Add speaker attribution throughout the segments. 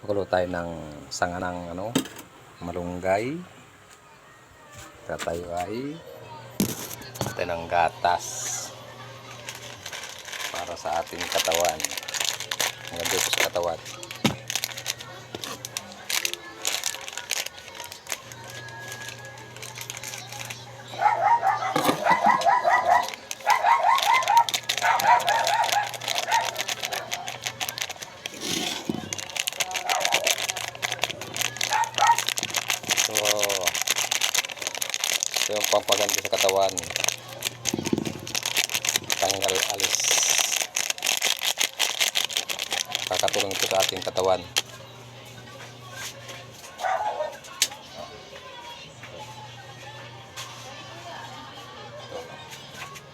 Speaker 1: Magpapakulo tayo ng sanga ng ano, malunggay. Tatayo ay tayo ng gatas para sa ating katawan. Mga dito sa katawan. Ito yung pampaganda sa katawan. Tanggal alis. Kakatulong ito sa ating katawan.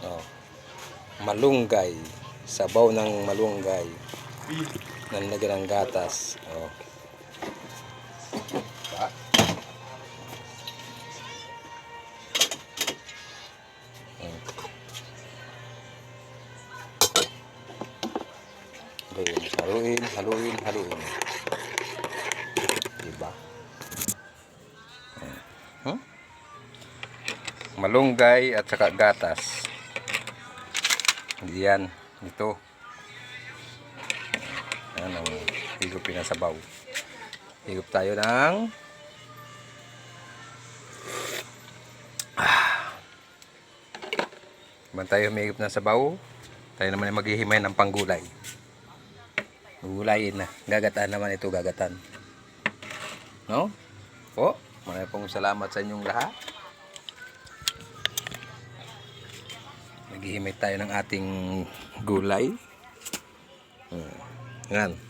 Speaker 1: Oh. Malunggay. Sabaw ng malunggay. Nanlagyan ng gatas. Oh. Haluin, haluin, haluin, haluin. Diba? Hmm? Malunggay at saka gatas. Yan, ito. Yan ang higupin na sabaw. Higup tayo ng Habang tayo humigop ng sabaw, tayo naman ay maghihimay ng panggulay. Gulayin na. Gagataan naman ito, gagatan. No? Po, maraming pong salamat sa inyong lahat. Naghihimay tayo ng ating gulay. Hmm. Yan.